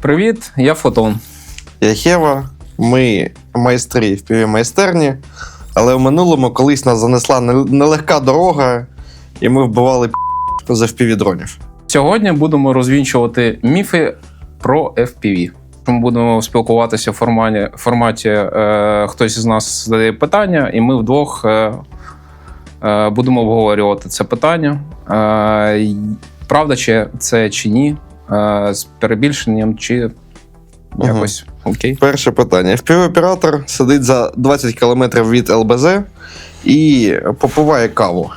Привіт, я Фотон. Я Хева, ми майстри в півмайстерні, але в минулому колись нас занесла нелегка дорога, і ми вбивали п- з FPV-дронів. Сьогодні будемо розвінчувати міфи про FPV. Ми будемо спілкуватися в форматі, форматі е, хтось із нас задає питання, і ми вдвох е, е, будемо обговорювати це питання. Е, правда, чи це чи ні, е, з перебільшенням, чи якось окей. Перше питання: FPV-оператор сидить за 20 км від ЛБЗ і попиває каву.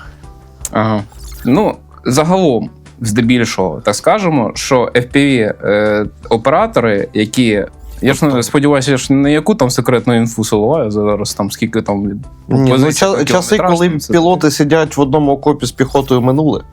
Ага. Ну, загалом, здебільшого, так скажемо, що FPV-оператори, які. Я ж не сподіваюся, я ж не яку там секретну інфу силуваю зараз, там скільки там від Ні, ну, позицій ча- по часи, коли це- пілоти сидять в одному окопі з піхотою минули.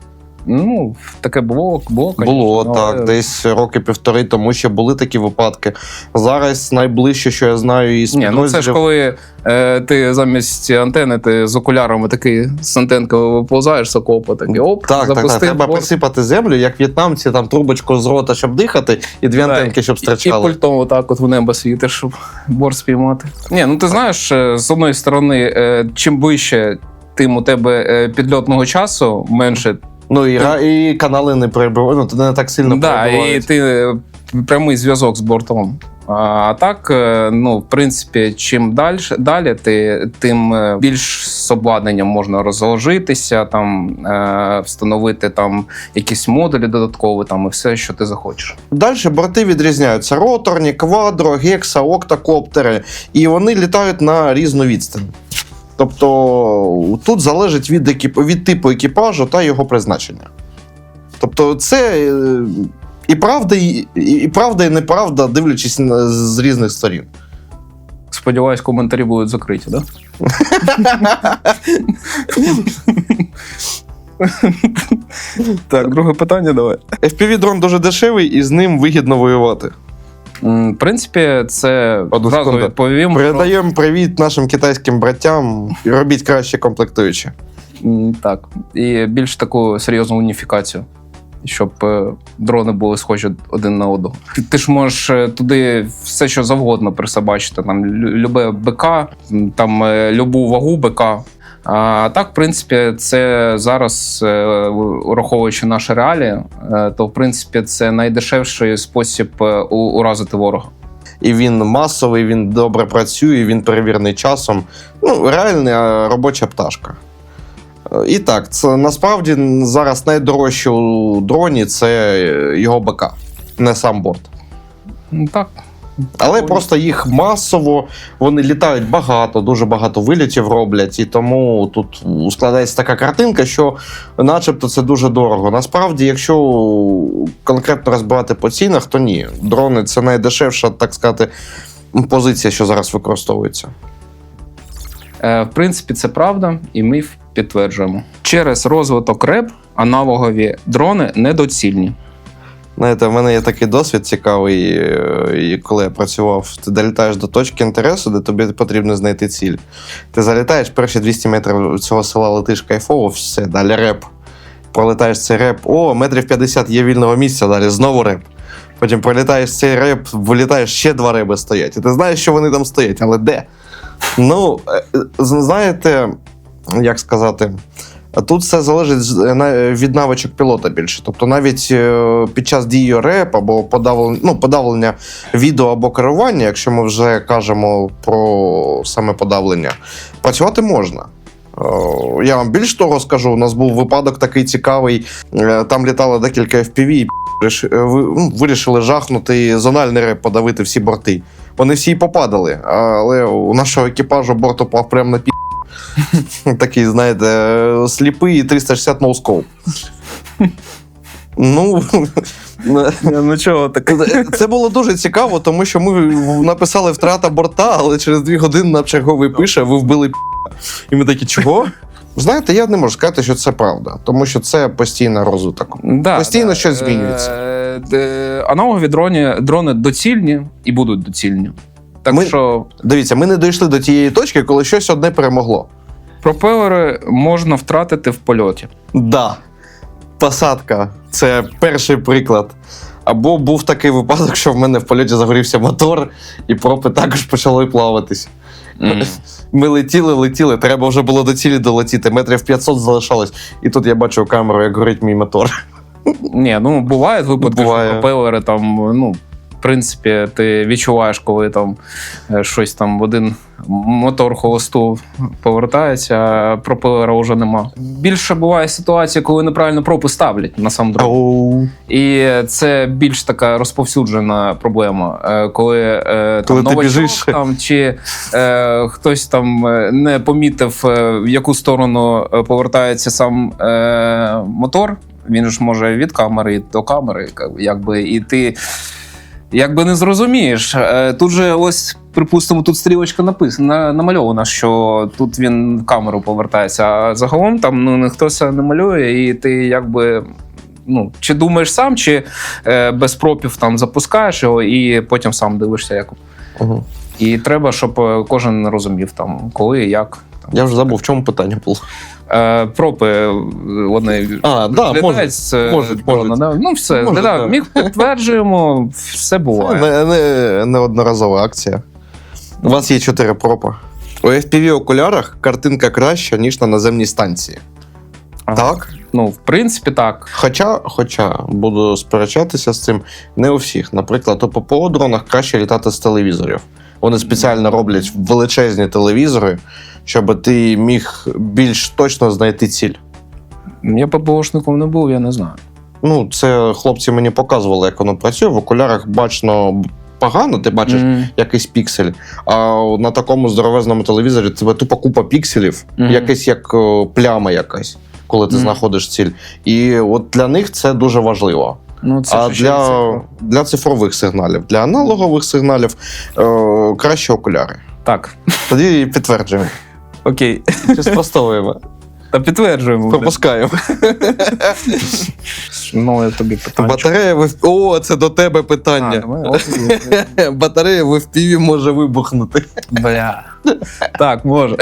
Ну, таке було, було, Було але- так, десь роки півтори тому ще були такі випадки. Зараз найближче, що я знаю, із Ні, ну це ж коли е, ти замість антени ти з окулярами такий з антенкою виповзаєш з окопа, такий оп, Так, так, так. Треба присипати землю, як в'єтнамці, там трубочку з рота, щоб дихати, і дві Так, антенки, щоб І стирчали. пультом отак от в небо світиш, щоб борт спіймати. Ні, ну ти знаєш, е, з одної сторони, е, чим вище, тим у тебе е, підльотного часу менше. Ну і, ра- і канали не перебувають, ну, не так сильно да, і перебувають. ти е, прямий зв'язок з бортом. А так, е, ну, в принципі, чим далі, далі ти, тим е, більш з обладнанням можна розложитися, там, е, встановити там якісь модулі додаткові, там, і все, що ти захочеш. Далі борти відрізняються: роторні, квадро, гекса, октокоптери, і вони літають на різну відстань. Тобто тут залежить від, екіп... від типу екіпажу та його призначення. Тобто, це е, і правда, і, і правда, і неправда, дивлячись на- з різних сторін. Сподіваюсь, коментарі будуть закриті, так? так, друге питання давай. FPV-дрон дуже дешевий і з ним вигідно воювати. В принципі, це одразу відповім. Передаємо привіт нашим китайським братям і робіть краще комплектуючі. Так. І більш таку серйозну уніфікацію, щоб е, дрони були схожі один на одного. Ти, ти ж можеш е, туди все, що завгодно присобачити. Там любе БК, там е, любу вагу БК. А так, в принципі, це зараз, е, ураховуючи наші реалії, е, то в принципі це найдешевший спосіб е, уразити ворога. І він масовий, він добре працює, він перевірений часом. Ну, реальна робоча пташка. І так, це насправді зараз найдорожче у дроні це його БК, не сам борт. Так. Але просто їх масово, вони літають багато, дуже багато вилітів роблять, і тому тут складається така картинка, що начебто це дуже дорого. Насправді, якщо конкретно розбирати по цінах, то ні. Дрони це найдешевша, так сказати, позиція, що зараз використовується. Е, В принципі, це правда, і ми підтверджуємо. Через розвиток РЕП аналогові дрони недоцільні. Знаєте, в мене є такий досвід цікавий, е, і коли я працював, ти долітаєш до точки інтересу, де тобі потрібно знайти ціль. Ти залітаєш перші 200 метрів цього села летиш кайфово, все, далі реп. Пролетаєш цей реп, о, метрів 50 є вільного місця, далі знову реп. Потім пролітаєш цей реп, вилітаєш, ще два реби стоять. І ти знаєш, що вони там стоять, але де? Ну, е, знаєте, як сказати. Тут все залежить е, на- від навичок пілота більше. Тобто, навіть е, під час дії реп або подавлення, ну, подавлення відео або керування, якщо ми вже кажемо про саме подавлення, працювати можна. Е, Я вам більш того скажу, у нас був випадок такий цікавий. Е, Там літало декілька FPV, і е, ну, вирішили жахнути зональний реп, подавити всі борти. Вони всі попадали, але у нашого екіпажу борт упав прямо на пі. Такий, знаєте, сліпий і 360 ноускоп. Ну, Ну чого таке? це було дуже цікаво, тому що ми написали втрата борта, але через дві години нам черговий пише, ви вбили пі. І ми такі, чого? Знаєте, я не можу сказати, що це правда, тому що це постійний розвиток. Да, Постійно щось змінюється. Е, Аналогові дрони, дрони доцільні і будуть доцільні. Так Ми- що Дивіться, ми не дійшли до тієї точки, коли щось одне перемогло. пропелери можна втратити в польоті. Да. Посадка це перший приклад. Або був такий випадок, що в мене в польоті загорівся мотор, і пропи також почали плаватись. М. Ми летіли, летіли, треба вже було до цілі долетіти, метрів 500 залишалось. І тут я бачу камеру, як горить мій мотор. Ні, ну бувають випадки, Буває. що пропелери там, ну, принципі, ти відчуваєш, коли там е, щось там в один мотор холосту повертається, а пропелера вже нема. Більше буває ситуація, коли неправильно пропи ставлять на сам дрон. І це більш така розповсюджена проблема, Е, коли, е, Коли там, ти новачок біжиш. там, чи е, хтось там не помітив, в яку сторону повертається сам е, мотор. Він ж може від камери до камери, якби, і ти якби не зрозумієш. Е, Тут же ось, припустимо, тут стрілочка написана, намальована, що тут він в камеру повертається, а загалом там ну, ніхто це не малює, і ти якби. Ну, чи думаєш сам, чи е, без пропів там запускаєш його, і потім сам дивишся, як. Угу. І треба, щоб е, кожен розумів, там, коли і як. Я вже забув, в чому питання було. Е, пропи, е, вони А, да, злітають можуть. з, е, можуть, можуть. Ну, все, Можуть, да, да. міг підтверджуємо, все буває. Не, не, неодноразова акція. У вас є чотири пропа. У FPV окулярах картинка краща, ніж на наземній станції. Ага. Так? Ну, в принципі, так. Хоча, хоча буду сперечатися з цим, не у всіх. Наприклад, у ППО дронах краще літати з телевізорів. Вони спеціально роблять величезні телевізори, щоб ти міг більш точно знайти ціль. Я ППОшником не був, я не знаю. Ну, це хлопці мені показували, як воно працює. В окулярах бачно погано, ти бачиш Мгм. якийсь піксель. А на такому здоровезному телевізорі тебе тупо купа пікселів, Мгм. якась як пляма якась, коли ти Мгм. знаходиш ціль. І от для них це дуже важливо. Ну, це а для, для цифрових сигналів, для аналогових сигналів е, краще окуляри. Так, Тоді підтверджуємо. Окей. Чи спростовуємо? Та підтверджуємо. Пропускаємо. Ну, я тобі питання. Батарея в О, це до тебе питання. Батарея в FPV може вибухнути. Бля. Так, може.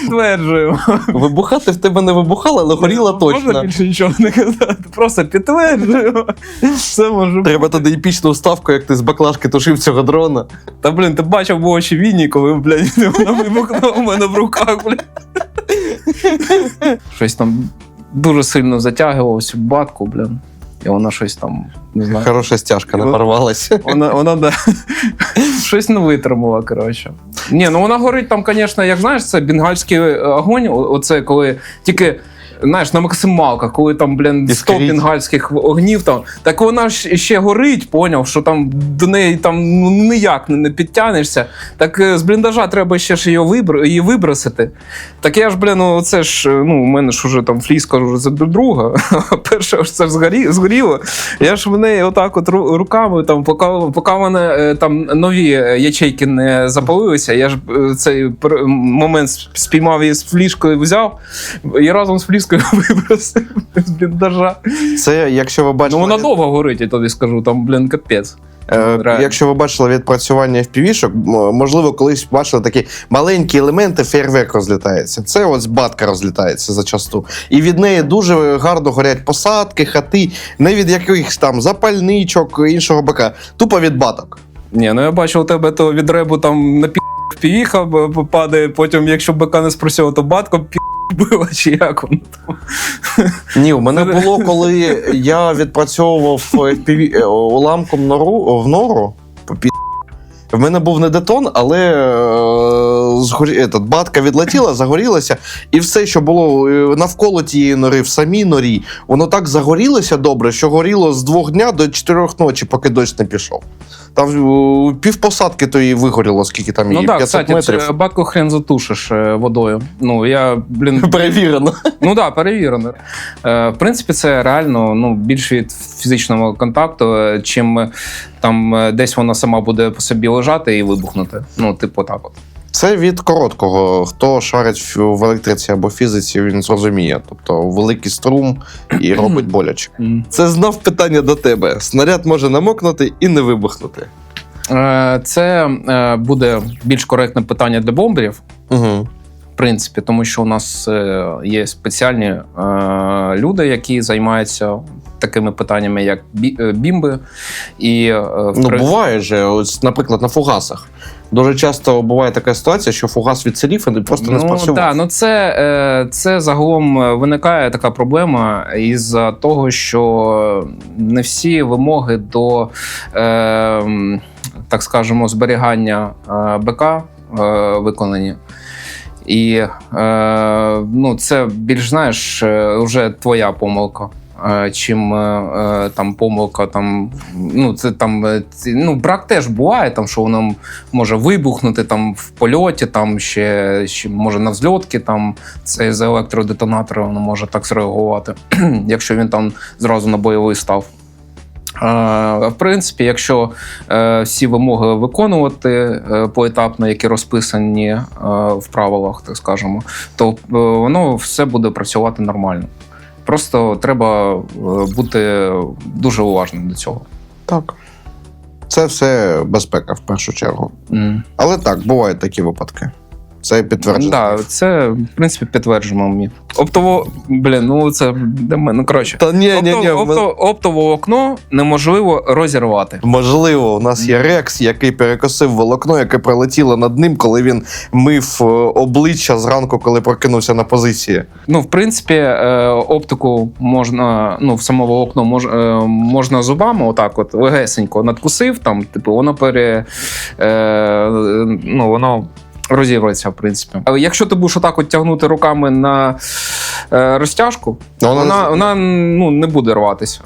Підтверджуємо. Вибухати в тебе не вибухало, але горіла Можна точно. більше нічого не казати. Просто підтверджуємо. Все може бути. Треба тоді епічну вставку, як ти з баклажки тушив цього дрона. Та блін, ти бачив в очі Вінні, коли, блядь, вона вибухнула у мене в руках, блядь. Щось там дуже сильно затягувалось в батку, блін. І вона щось там, не знаю. Хороша стяжка, не порвалася. Вона, вона да, щось не витримала, коротше. Ні, ну вона горить там, звісно, як знаєш, це бенгальський огонь. Оце коли тільки. Знаєш, на максималках, коли там, блін, 100 Іскрить. бенгальських огнів там, так вона ж ще горить, поняв, що там до неї там ну, ніяк не, не підтягнешся. Так е, з бліндажа треба ще ж її, вибр... її вибросити. Так я ж, блін, ну це ж, е, ну, у мене ж уже там фліска вже за друга, перше ж це ж згорі... згоріло. Я ж в неї отак от ру- руками, там, поки, поки в мене е, там нові ячейки не запалилися, я ж е, цей момент спіймав її з флішкою, взяв і разом з флішкою вибросив з бліндажа. Це, якщо ви Ну бачили, вона довго горить, я тобі скажу, там, блін, капець. е, Реально. якщо ви бачили відпрацювання FPV-шок, можливо, колись бачили такі маленькі елементи, фейерверк розлітається. Це ось батка розлітається зачасту. І від неї дуже гарно горять посадки, хати, не від якихось там запальничок, іншого бака. Тупо від баток. Ні, ну я бачив у тебе то від ребу там на пі півіха падає, потім, якщо БК не спрацьовував, то батко пі била, чи як воно. Ні, у мене було, коли я відпрацьовував FPV, е, уламком нору, в нору. В мене був не детон, але е, етот, батка відлетіла, загорілася, і все, що було е, навколо тієї нори, в самій норі, воно так загорілося добре, що горіло з двох дня до чотирьох ночі, поки дощ не пішов. Там е, півпосадки і вигоріло, скільки там Ну її, так, 500 кстати, метрів. батку хрен затушиш е, водою. Ну, я, блін, Перевірено. Ну так, да, перевірено. Е, в принципі, це реально ну, більше від фізичного контакту, чим там десь вона сама буде по собі лежати і вибухнути. Ну, типу, так от. Це від короткого. Хто шарить в електриці або фізиці, він зрозуміє. Тобто великий струм і робить боляче. Це знов питання до тебе. Снаряд може намокнути і не вибухнути. Е, це е, буде більш коректне питання для бомберів. Угу. В принципі, тому що у нас е, є спеціальні люди, які займаються такими питаннями, як е, бімби. І, е, в Ну, при- буває же, ось, наприклад, на фугасах. Дуже часто буває така ситуація, що фугас відсирів і просто не Ну, спрацював. да, ну це, е, це загалом виникає така проблема із-за того, що не всі вимоги до, так скажемо, зберігання БК виконані. І ну, це більш знаєш, вже твоя помилка. Е, Чим е, е, там помилка, там ну це там ну брак теж буває, там що воно може вибухнути там в польоті, там ще, ще може на взльотки, там це з електродетонатора воно може так зреагувати, якщо він там зразу на бойовий став. В принципі, якщо всі вимоги виконувати поетапно, які розписані в правилах, так скажемо, то воно все буде працювати нормально. Просто треба е, бути дуже уважним до цього. Так. Це все безпека в першу чергу. Mm. Але так, бувають такі випадки. Це підтверджено. Да, це, в принципі, підтверджено міф. Оптово, блін, ну це для мене. Ну, коротше. Та ні, ні, ні. опто, оптове окно неможливо розірвати. Можливо, у нас є Рекс, який перекосив волокно, яке пролетіло над ним, коли він мив е, обличчя зранку, коли прокинувся на позиції. Ну, в принципі, е, оптику можна, ну, в самого окно мож, е, можна зубами, отак, от легесенько надкусив, там, типу, воно пере. Е, ну, воно. Розірветься, в принципі. Але якщо ти будеш отак от тягнути руками на е, розтяжку, Ну, вона вона, вона, ну, не буде рватися.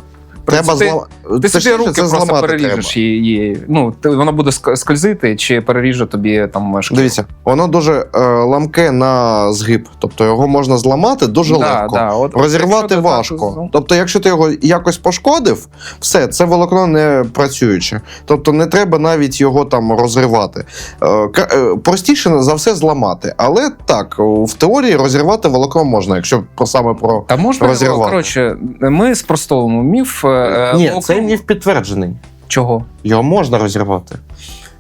Треба принципі, зламати. Ти собі руки просто переріжеш її. Ну, ти, вона буде скользити чи переріже тобі там шкіру. Дивіться, воно дуже е, ламке на згиб. Тобто його можна зламати дуже Да, легко. да, от, Розірвати якщо ти так, важко. ну, Тобто, якщо ти його якось пошкодив, все, це волокно не працююче. Тобто не треба навіть його там розривати. Е, е, Простіше за все зламати. Але так, в теорії розірвати волокно можна, якщо про саме про. Та можна розірвати. коротше, ми спростовуємо міф. Е, Ні, окно- цей міф підтверджений. чого? Його можна розірвати.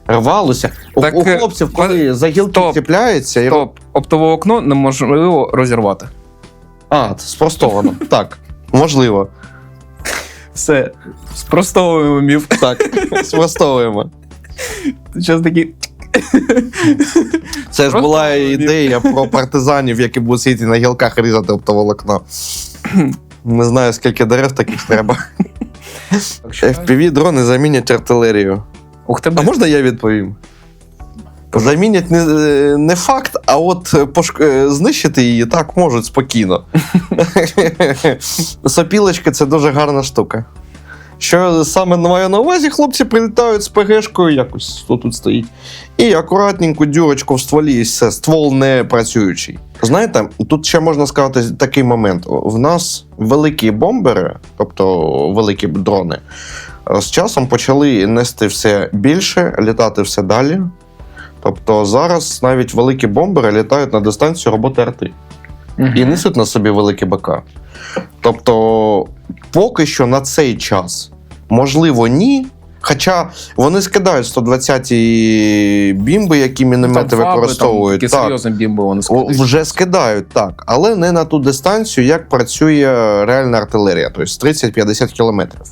Рвалося. У, Так, у е, хлопців, коли за гілки стоп. ціпляється, і... Стоп, оптове окно неможливо розірвати. а, це спростовано. так, можливо. Все, спростовуємо міф. Так, спростовуємо. Зараз такі. Це ж була ідея про партизанів, які будуть сидіти на гілках різати оптоволокно. Не знаю, скільки дерев таких треба. fpv дрони замінять артилерію. Ух ти, А можна я відповім? Замінять не, не факт, а от пош... е, знищити її так можуть спокійно. Сопілочки це дуже гарна штука. Що саме маю на увазі, хлопці прилітають з ПГшкою, якось хто тут стоїть, і акуратненьку дюрочку в стволі, все, ствол не працюючий. Знаєте, тут ще можна сказати такий момент: в нас великі бомбери, тобто великі дрони, з часом почали нести все більше, літати все далі. Тобто зараз навіть великі бомбери літають на дистанцію роботи арти І несуть на собі великі БК. Тобто, поки що на цей час, можливо, ні. Хоча вони скидають 120-ті бімби, які міномети Там використовують. Там, так. серйозні бімби вони скидають. Вже скидають, так, але не на ту дистанцію, як працює реальна артилерія, тобто 30-50 кілометрів.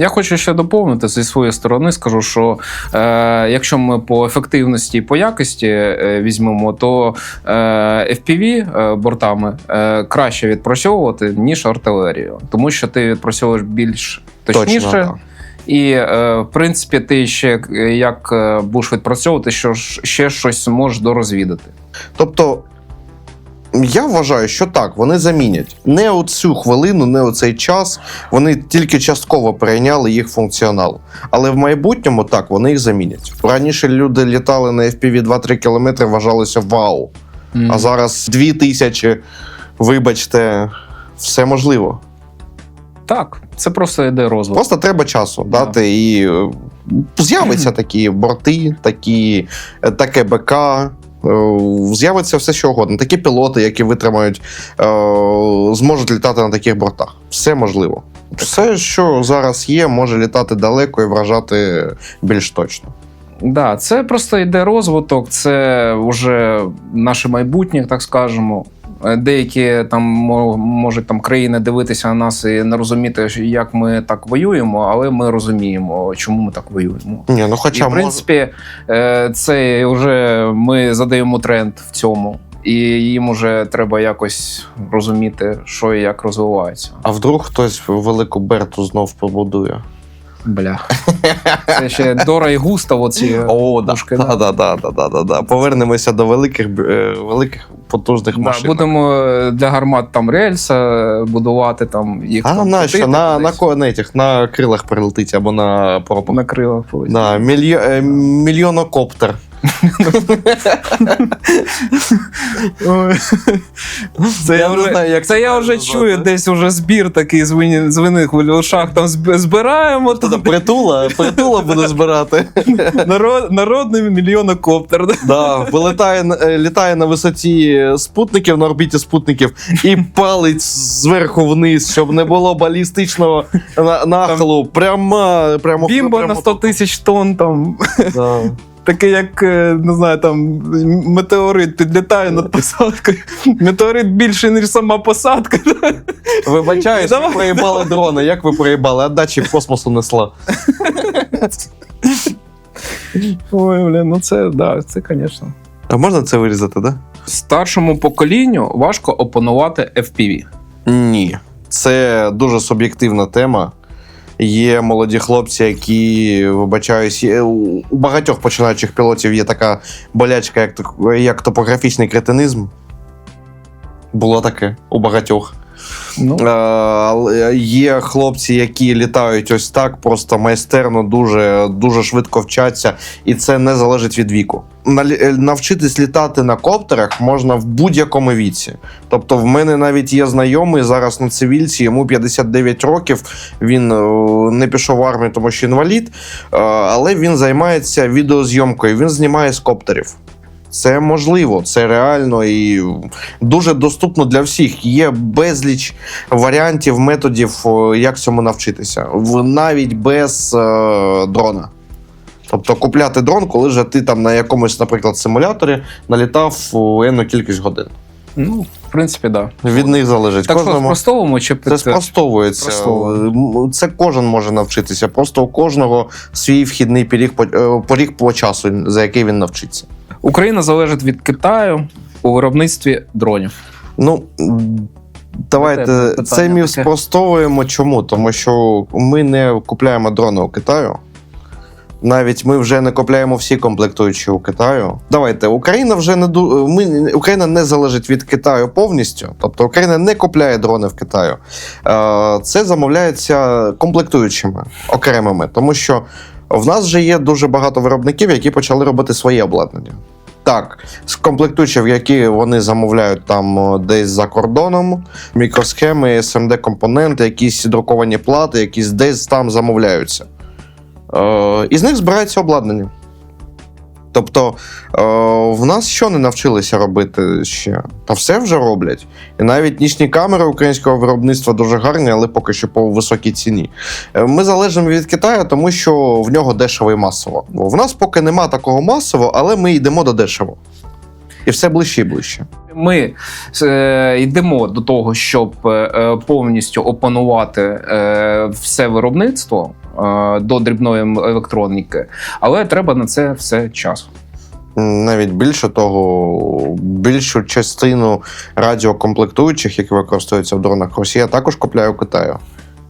Я хочу ще доповнити зі своєї сторони. Скажу, що е, якщо ми по ефективності і по якості е, візьмемо, то е, FPV е, бортами е, краще відпрацьовувати ніж артилерію, тому що ти відпрацьовуєш більш точніше, точно, так. і е, в принципі ти ще е, як е, будеш відпрацьовувати, що ще щось можеш дорозвідати. Тобто, я вважаю, що так, вони замінять. Не у цю хвилину, не у цей час. Вони тільки частково перейняли їх функціонал. Але в майбутньому так, вони їх замінять. Раніше люди літали на FPV 2-3 кілометри, вважалося вау. А зараз 2000, вибачте, все можливо. так, це просто йде розвиток. Просто треба часу дати і е, з'являться такі борти, такі, е, таке БК. Е, З'явиться все, що угодно. Такі пілоти, які витримають, е, зможуть літати на таких бортах. Все можливо. Все, що зараз є, може літати далеко і вражати більш точно. Да, це просто йде розвиток, це вже наше майбутнє, так скажемо. Е, Деякі там можуть там країни дивитися на нас і не розуміти, як ми так воюємо, але ми розуміємо, чому ми так воюємо. Ні, ну І, хоча в принципі, е, це вже ми задаємо тренд в цьому, і їм вже треба якось розуміти, що і як розвивається. А вдруг хтось велику Берту знов побудує? Бля. Це ще Дора і Густав, оці. О, да. пушки, Да, да, да, да, да. Повернемося до великих, е, великих потужних Да, машин. будемо е, для гармат там рельса е, будувати, там їх А там на що? крутити На, на, ко- на, этих, на крилах прилетить або на пропах. на крилах полетіти. Да, мільйо, е, мільйонокоптер. Це я вже, знаю, як це я вже чую, десь уже збір такий з винних в ушах там збираємо Притула, притула буде збирати. народний мільйонокоптер. На- е, літає на висоті спутників, на орбіті спутників, і палить зверху вниз, щоб не було балістичного на- нахилу. Прямо, прямо Бімба на 100 тисяч тонн там. Таке, як е, не знаю, там метеорит підлітає над посадкою. Метеорит більше, ніж сама посадка. Вибачаюсь, ви проїбали дрона. Як ви проїбали? Отдачі в космосу несла. Ой, блін, ну це да, це, звісно. А можна це вирізати, да? Старшому поколінню важко опанувати FPV. Ні. Це дуже суб'єктивна тема. Є молоді хлопці, які, вибачаюсь, є, у багатьох починаючих пілотів є така болячка, як, як топографічний кретинизм. Було таке у багатьох. Ну, Е, Є хлопці, які літають ось так, просто майстерно, дуже, дуже швидко вчаться, і це не залежить від віку. Е, Навчитись літати на коптерах можна в будь-якому віці. Тобто, в мене навіть є знайомий зараз на цивільці, йому 59 років. Він е, не пішов в армію, тому що інвалід, е, але він займається відеозйомкою. Він знімає з коптерів. Це можливо, це реально і дуже доступно для всіх. Є безліч варіантів, методів, як цьому навчитися, навіть без е, дрона. Тобто купляти дрон, коли вже ти там на якомусь, наприклад, симуляторі налітав у енну кількість годин. ну, в принципі, так. Да. Від них залежить. Так що Кожному... спростовуємо чи Це спростовується. Спростовуємо. Це кожен може навчитися. Просто у кожного свій вхідний поріг по, е, поріг по часу, за який він навчиться. Україна залежить від Китаю у виробництві дронів. Ну м, давайте тебе питання цей міф таке. спростовуємо. Чому? Тому що ми не купляємо дрони у Китаю. Навіть ми вже не купляємо всі комплектуючі у Китаю. Давайте Україна вже не ду... ми Україна не залежить від Китаю повністю. Тобто Україна не купляє дрони в Китаю. Е, Це замовляється комплектуючими окремими, тому що в нас вже є дуже багато виробників, які почали робити своє обладнання. Так, з комплектуючих, які вони замовляють там десь за кордоном, мікросхеми, SMD компоненти, якісь друковані плати, якісь десь там замовляються. Е, і з них збирається обладнання. Тобто, е, в нас що не навчилися робити ще? Та все вже роблять. І навіть нічні камери українського виробництва дуже гарні, але поки що по високій ціні. Е, Ми залежимо від Китаю, тому що в нього дешево і масово. В нас поки нема такого масово, але ми йдемо до дешево. І все ближче і ближче. Ми е, йдемо до того, щоб е, повністю опанувати е, все виробництво до дрібної електроніки, але треба на це все час. Навіть більше того, більшу частину радіокомплектуючих, які використовуються в дронах, Росія також купляє у Китаю.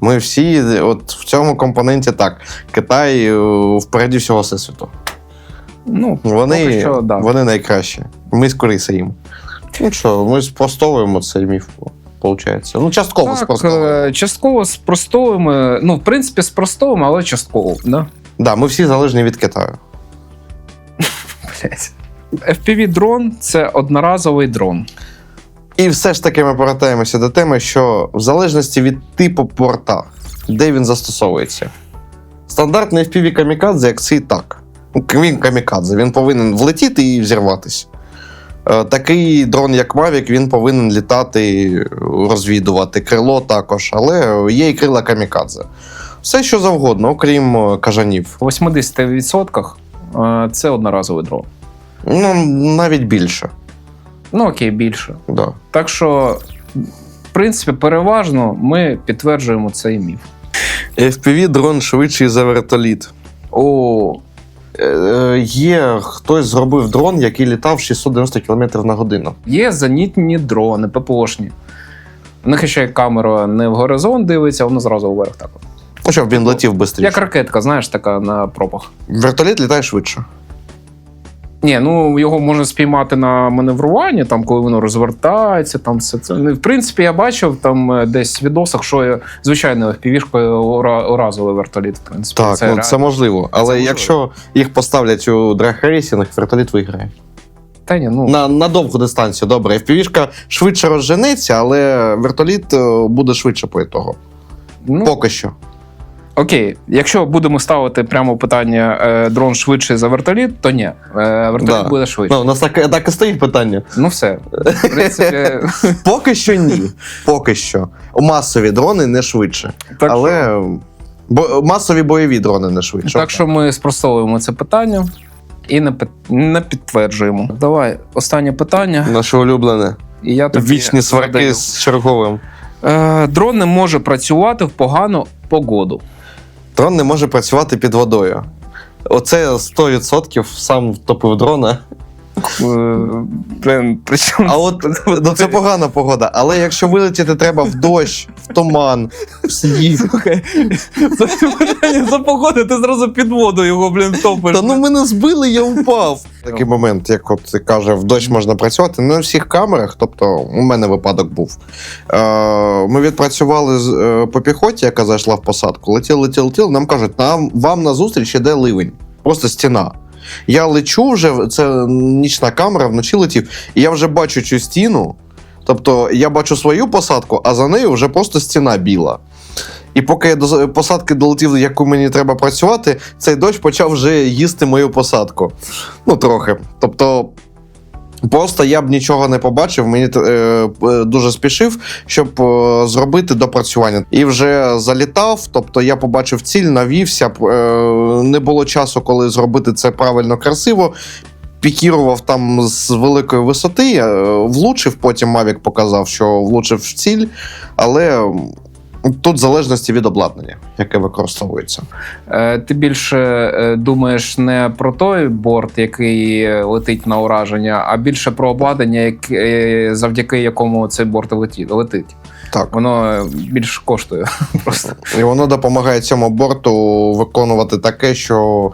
Ми всі, от в цьому компоненті так, Китай е, впереді всього всесвіту. Ну, Вони, що, да. вони найкращі. Ми скоріше їм. Ну що, ми спростовуємо цей міф, виходить. Ну, частково так, спростовуємо. е, частково спростовуємо. Ну, в принципі, спростовуємо, але частково. Да? Да, ми всі залежні від Китаю. Блять. FPV дрон це одноразовий дрон. І все ж таки ми повертаємося до теми, що в залежності від типу порта, де він застосовується. Стандартний FPV камікадзе, як це і так. Ну, Він камікадзе, він повинен влетіти і взірватися. Е, Такий дрон, як Mavic, він повинен літати, розвідувати крило також, але є і крила камікадзе. Все, що завгодно, окрім е, кажанів. В 80% е, це одноразовий дрон. Ну, навіть більше. Ну окей, більше. Да. Так що, в принципі, переважно ми підтверджуємо цей міф. FPV дрон швидший за вертоліт. О, Е, Є хтось зробив дрон, який літав 690 км на годину. є зенітні дрони, ППОшні. У них ще камера не в горизонт дивиться, а воно зразу вверх так. Ну, щоб він летів швидше. Як ракетка, знаєш, така на пропах. Вертоліт літає швидше. Ні, ну його можна спіймати на маневруванні, там, коли воно розвертається, там все це. Ну, В принципі, я бачив там е, десь в відосах, що звичайно впівішкою уразовий вертоліт. В принципі, Так, це ну реально. це можливо. Але можливо. якщо їх поставлять у драгрейсінг, вертоліт виграє. Та ні, ну На, на довгу дистанцію, добре. FPV-шка швидше розженеться, але вертоліт е, буде швидше по ітогу. ну Поки що. Окей. Якщо будемо ставити прямо питання е, дрон швидший за вертоліт, то ні. Е, вертоліт Да. буде швидше. Ну, у нас так, так і стоїть питання. Ну все. В принципі, Поки що ні. Поки що. Масові дрони не швидше. так, але бо, масові бойові дрони не швидше. Так що ми спростовуємо це питання і не, не підтверджуємо. Давай, останнє питання. Наше улюблене. І я тобі Вічні сварки з черговим. Е, дрон не може працювати в погану погоду. Дрон не може працювати під водою. Оце 100% сам втопив дрона. Е, Блин, причому А от ну, це погана погода. Але якщо вилетіти треба в дощ, в туман, в сніг. Слухай, питання за погоди, ти зразу під воду його, блін, топиш. Та ну мене збили, я впав. Такий момент, як от каже, в дощ можна працювати. Не на всіх камерах, тобто у мене випадок був. Е, ми відпрацювали з- е, по піхоті, яка зайшла в посадку. Летіли, летіли, летіли. Нам кажуть, нам вам назустріч іде ливень. Просто стіна. Я лечу вже, це нічна камера, вночі летів, і я вже бачу цю стіну. Тобто я бачу свою посадку, а за нею вже просто стіна біла. І поки я до посадки долетів, яку мені треба працювати, цей дощ почав вже їсти мою посадку. Ну, трохи. Тобто. Просто я б нічого не побачив, мені е, е, дуже спішив, щоб е, зробити допрацювання. І вже залітав, тобто я побачив ціль, навівся. е, не було часу, коли зробити це правильно красиво. Пікірував там з великої висоти, е, влучив, потім Мавік показав, що влучив в ціль, але тут в залежності від обладнання, яке використовується. Е, Ти більше е, думаєш не про той борт, який е, летить на ураження, а більше про обладнання, як- завдяки якому цей борт летить. Так. Воно більш коштує. Просто І воно допомагає цьому борту виконувати таке, що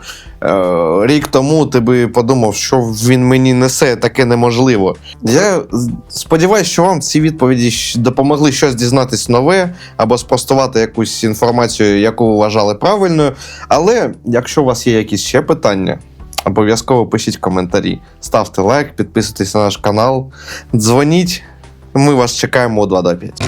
рік тому ти би подумав, що він мені несе, таке неможливо. Я сподіваюся, що вам ці відповіді допомогли щось дізнатись нове або спростувати якусь інформацію, яку вважали правильною. Але якщо у вас є якісь ще питання, обов'язково пишіть коментарі, ставте лайк, підписуйтесь на наш канал, дзвоніть. Ми вас чекаємо о 2 до 5.